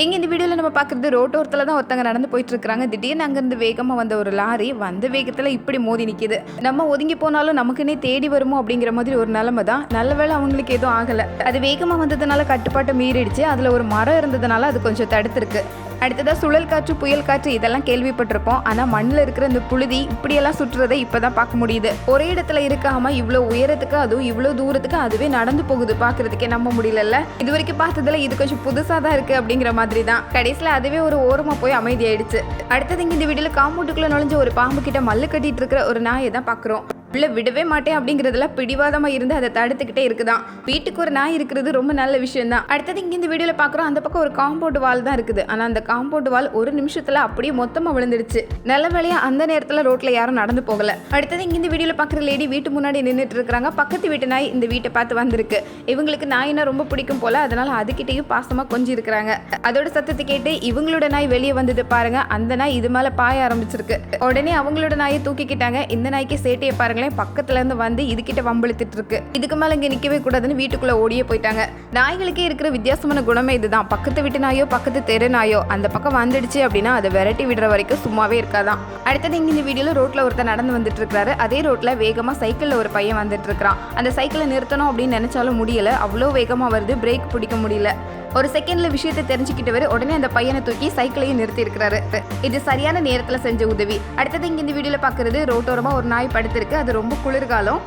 எங்கே இந்த வீடியோவில் நம்ம பார்க்குறது ரோட்டோரத்தில் தான் ஒருத்தங்க நடந்து போயிட்டு இருக்காங்க திடீர்னு அங்கேருந்து வேகமாக வந்த ஒரு லாரி வந்த வேகத்தில் இப்படி மோதி நிற்கிது நம்ம ஒதுங்கி போனாலும் நமக்குன்னே தேடி வருமோ அப்படிங்கிற மாதிரி ஒரு நிலமை தான். நல்ல வேலை அவங்களுக்கு எதுவும் ஆகலை. அது வேகமாக வந்ததுனால கட்டுப்பாட்டை மீறிடுச்சு. அதில் ஒரு மரம் இருந்ததுனால அது கொஞ்சம் தடுத்துருக்கு. அடுத்ததாக சுழல் காற்று புயல் காற்று இதெல்லாம் கேள்விப்பட்டிருப்போம். ஆனால் மண்ணில் இருக்கிற இந்த புழுதி இப்படியெல்லாம் சுற்றுறதை இப்போ தான் பார்க்க முடியுது. ஒரே இடத்துல இருக்காம இவ்வளோ உயரத்துக்கு அதுவும் இவ்வளோ தூரத்துக்கு அதுவே நடந்து போகுது பார்க்கறதுக்கே நம்ப முடியலல்ல. இது வரைக்கும் பார்த்ததுல இது கொஞ்சம் புதுசாக தான் இருக்குது அப்படிங்கிற மாதிரி தான் கடைசியில் அதுவே ஒரு ஓரமாக போய் அமைதியாயிடுச்சு. அடுத்தது இங்கே இந்த வீடியோவில் காம்பவுண்டுக்குள்ளே நுழைஞ்ச ஒரு பாம்பு கிட்ட மல்லு கட்டிட்டு இருக்கிற ஒரு நாயை தான் பார்க்குறோம். பிள்ளை விடவே மாட்டேன் அப்படிங்கிறதெல்லாம் பிடிவாதமா இருந்து அதை தடுத்துக்கிட்டே இருக்குதான். வீட்டுக்கு ஒரு நாய் இருக்கிறது ரொம்ப நல்ல விஷயம் தான் அடுத்தது இங்க இந்த வீடியோல பாக்குறோம் அந்த பக்கம் ஒரு காம்பவுண்ட் வால் தான் இருக்குது. ஆனா அந்த காம்பவுண்ட் வால் ஒரு நிமிஷத்துல அப்படியே மொத்தமா விழுந்துடுச்சு. நல்ல வேலையா அந்த நேரத்துல ரோட்ல யாரும் நடந்து போகல. அடுத்தது இங்க இந்த வீடியோல பாக்குற லேடி வீட்டு முன்னாடி நின்றுட்டு இருக்காங்க பக்கத்து வீட்டு நாய் இந்த வீட்டை பார்த்து வந்திருக்கு. இவங்களுக்கு நாயினா ரொம்ப பிடிக்கும் போல அதனால அதுகிட்டயும் பாசமா கொஞ்சம் இருக்கிறாங்க. அதோட சத்தத்தை கேட்டு இவங்களோட நாய் வெளியே வந்தது பாருங்க. அந்த நாய் இது மேல பாய ஆரம்பிச்சிருக்கு. உடனே அவங்களோட நாயை தூக்கிக்கிட்டாங்க. இந்த நாய்க்கு சேட்டையை பாருங்க பக்கத்துல இருந்து வந்து இதுகிட்ட வம்பிழுத்துட்டு இருக்கு இதுக்கு மேல இங்க நிக்கவே கூடாதுன்னு வீட்டுக்குள்ள ஓடியே போயிட்டாங்க. நாய்களுக்கே இருக்கிற வித்தியாசமான குணமே இதுதான். பக்கத்து வீட்டு நாயோ பக்கத்து தெரு நாயோ அந்த பக்கம் வந்துடுச்சு அப்படின்னா அதை விரட்டி விடுற வரைக்கும் சும்மாவே இருக்காதான். அடுத்தது இங்க இந்த வீடியோல ரோட்ல ஒருத்தர் நடந்து வந்துட்டு இருக்காரு அதே ரோட்ல வேகமா சைக்கிள்ல ஒரு பையன் வந்துட்டு இருக்கிறான் அந்த சைக்கிளை நிறுத்தணும் அப்படின்னு நினைச்சாலும் முடியல. அவ்வளோ வேகமா வருது. பிரேக் பிடிக்க முடியல. ஒரு செகண்ட்ல விஷயத்தை தெரிஞ்சுக்கிட்டவர் உடனே அந்த பையனை தூக்கி சைக்கிளையும் நிறுத்தி இருக்கிறாரு. இது சரியான நேரத்துல செஞ்ச உதவி. அடுத்தது இங்க இந்த வீடியோல பாக்குறது ரோட்டோரமா ஒரு நாய் படுத்திருக்கு. அது ரொம்ப குளிர்காலம்.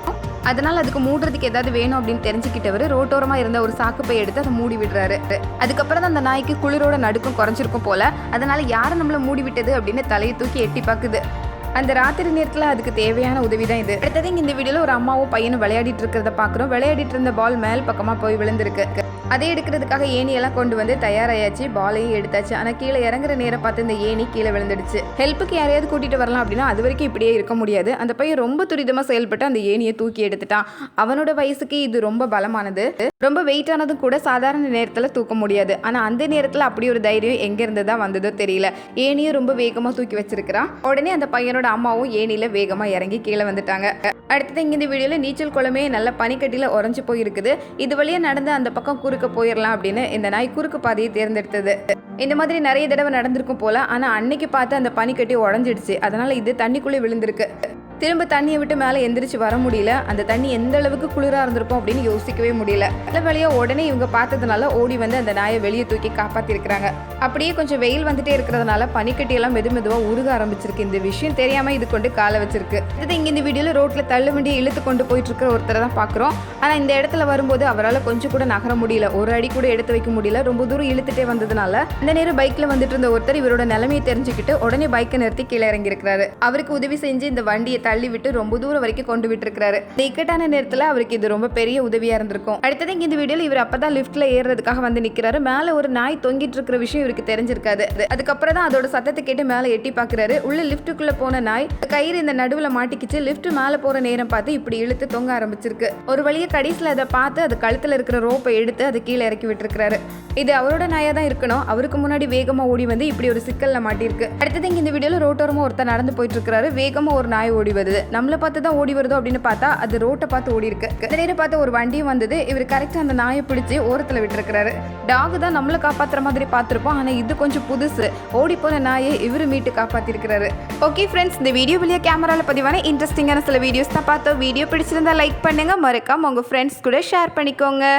அதனால அதுக்கு மூடுறதுக்கு ஏதாவது வேணும் அப்படின்னு தெரிஞ்சுக்கிட்டவர் ரோட்டோரமா இருந்த ஒரு சாக்கு பை எடுத்து அதை மூடி விடுறாரு. அதுக்கப்புறம் தான் அந்த நாய்க்கு குளிரோட நடுக்கம் குறைஞ்சிருக்கும் போல. அதனால யாரை நம்மள மூடி விட்டது அப்படின்னு தலையை தூக்கி எட்டி பார்க்குது அந்த ராத்திரி நேரத்தில் அதுக்கு தேவையான உதவி தான் இது. அடுத்தது இந்த வீடியோவில் ஒரு அம்மாவும் பையனும் விளையாடிட்டு இருக்கிறத பார்க்குறோம் விளையாடிட்டு இருந்த பால் மேல் பக்கமாக போய் விழுந்திருக்கு. அதை எடுக்கிறதுக்காக ஏணியெல்லாம் கொண்டு வந்து தயாராயாச்சு பாலையும் எடுத்தாச்சு. ஆனால் கீழே இறங்குற நேரம் பார்த்து இந்த ஏணி கீழே விழுந்துடுச்சு. ஹெல்ப்புக்கு யாரையாவது கூட்டிட்டு வரலாம் அப்படின்னா அது வரைக்கும் இப்படியே இருக்க முடியாது. அந்த பையன் ரொம்ப துரிதமாக செயல்பட்டு அந்த ஏணியை தூக்கி எடுத்துட்டான். அவனோட வயசுக்கு இது ரொம்ப பலமானது. ரொம்ப வெயிட்டானதும் கூட சாதாரண நேரத்தில் தூக்க முடியாது. ஆனால் அந்த நேரத்தில் அப்படி ஒரு தைரியம் எங்கேருந்து தான் வந்ததோ தெரியல. ஏணியும் ரொம்ப வேகமாக தூக்கி வச்சிருக்கிறான். உடனே அந்த பையனோட அம்மாவும் ஏணியில் வேகமாக இறங்கி கீழே வந்துட்டாங்க. அடுத்தது இங்கே இந்த வீடியோவில் நீச்சல் குளமே நல்ல பனிக்கட்டியில் உறைஞ்சு போயிருக்குது. இது வழியா நடந்து அந்த பக்கம் குறுக்க போயிடலாம் அப்படின்னு இந்த நாய் குறுக்கு பாதையை தேர்ந்தெடுத்தது. இந்த மாதிரி நிறைய தடவை நடந்திருக்கும் போல ஆனால் அன்னைக்கு பார்த்து அந்த பனிக்கட்டி உடஞ்சிடுச்சு. அதனால இது தண்ணிக்குள்ளே விழுந்திருக்கு. திரும்ப தண்ணியை விட்டு மேலே எந்திரிச்சு வர முடியல. அந்த தண்ணி எந்த அளவுக்கு குளிராக இருந்திருக்கும் அப்படின்னு யோசிக்கவே முடியல. நல்ல வேலையா உடனே இவங்க பார்த்ததுனால ஓடி வந்து அந்த நாயை வெளியே தூக்கி காப்பாத்திருக்கிறாங்க. அப்படியே கொஞ்சம் வெயில் வந்துட்டே இருக்கிறதுனால பனிக்கட்டியெல்லாம் மெது மெதுவாக உருக ஆரம்பிச்சிருக்கு. இந்த விஷயம் தெரியாம இது கொண்டு காலை வச்சிருக்கு. இது இங்க இந்த வீடியோல ரோட்ல தள்ளு வண்டியை இழுத்து கொண்டு போயிட்டு இருக்கிற ஒருத்தரை தான் பார்க்குறோம் ஆனால் இந்த இடத்துல வரும்போது அவரால் கொஞ்சம் கூட நகர முடியல. ஒரு அடி கூட எடுத்து வைக்க முடியல. ரொம்ப தூரம் இழுத்துட்டே வந்ததுனால அந்த நேரம் பைக்ல வந்துட்டு இருந்த ஒருத்தர் இவரோட நிலைமையை தெரிஞ்சுக்கிட்டு உடனே பைக்கை நிறுத்தி கீழே இறங்கியிருக்கிறாரு. அவருக்கு உதவி செஞ்சு இந்த வண்டியை தள்ளி விட்டு ரொம்ப தூரம் வரைக்கும் கொண்டு விட்டுருக்காரு இந்த இக்கட்டான நேரத்தில் அவருக்கு இது ரொம்ப பெரிய உதவியாக இருந்திருக்கும். அடுத்தது இந்த வீடியோவில் இவர் அப்போ தான் லிஃப்ட்டில் ஏறுறதுக்காக வந்து நிற்கிறாரு மேலே ஒரு நாய் தொங்கிட்டு இருக்கிற விஷயம் இவருக்கு தெரிஞ்சிருக்காது. அதுக்கப்புறம் தான் அதோட சத்தத்தை கேட்டு மேலே எட்டி பார்க்குறாரு உள்ள லிஃப்ட்டுக்குள்ளே போன நாய் கயிறு இந்த நடுவில் மாட்டிக்கிச்சு. லிஃப்ட் மேலே போகிற நேரம் பார்த்து இப்படி இழுத்து தொங்க ஆரம்பிச்சிருக்கு. ஒரு வழியை கடைசியில் அதை பார்த்து அது கழுத்தில் இருக்கிற ரோப்பை எடுத்து அதை கீழே இறக்கி விட்டுருக்காரு இது அவரோட நாயாக தான் இருக்கணும். அவருக்கு முன்னாடி வேகமாக ஓடி வந்து இப்படி ஒரு சிக்கலில் மாட்டிருக்கு அடுத்தது இங்கே இந்த வீடியோவில் ரோட்டோரமாக ஒருத்தர் நடந்து போயிட்டு இருக்கிறாரு. வேகமாக ஒரு நாய் ஓடி வருது. நம்மளை பார்த்து தான் ஓடி வருதோ அப்படின்னு பார்த்தா அது ரோட்டை பார்த்து ஓடி இருக்கு. இந்த நேரம் பார்த்து ஒரு வண்டியும் வந்தது. இவர் கரெக்டாக அந்த நாயை பிடிச்சி ஓரத்தில் விட்டுருக்கிறாரு. டாக் தான் நம்மளை காப்பாற்றுற மாதிரி பார்த்துருப்போம். ஆனால் இது கொஞ்சம் புதுசு. ஓடி போன நாயை இவர் மீட்டு காப்பாற்றிருக்கிறாரு ஓகே ஃப்ரெண்ட்ஸ் இந்த வீடியோ வழியா கேமராவில் பதிவான இன்ட்ரெஸ்டிங்கான சில வீடியோஸ் தான் பார்த்தோம். வீடியோ பிடிச்சிருந்தா லைக் பண்ணுங்க. மறக்காம உங்க ஃப்ரெண்ட்ஸ் கூட ஷேர் பண்ணிக்கோங்க.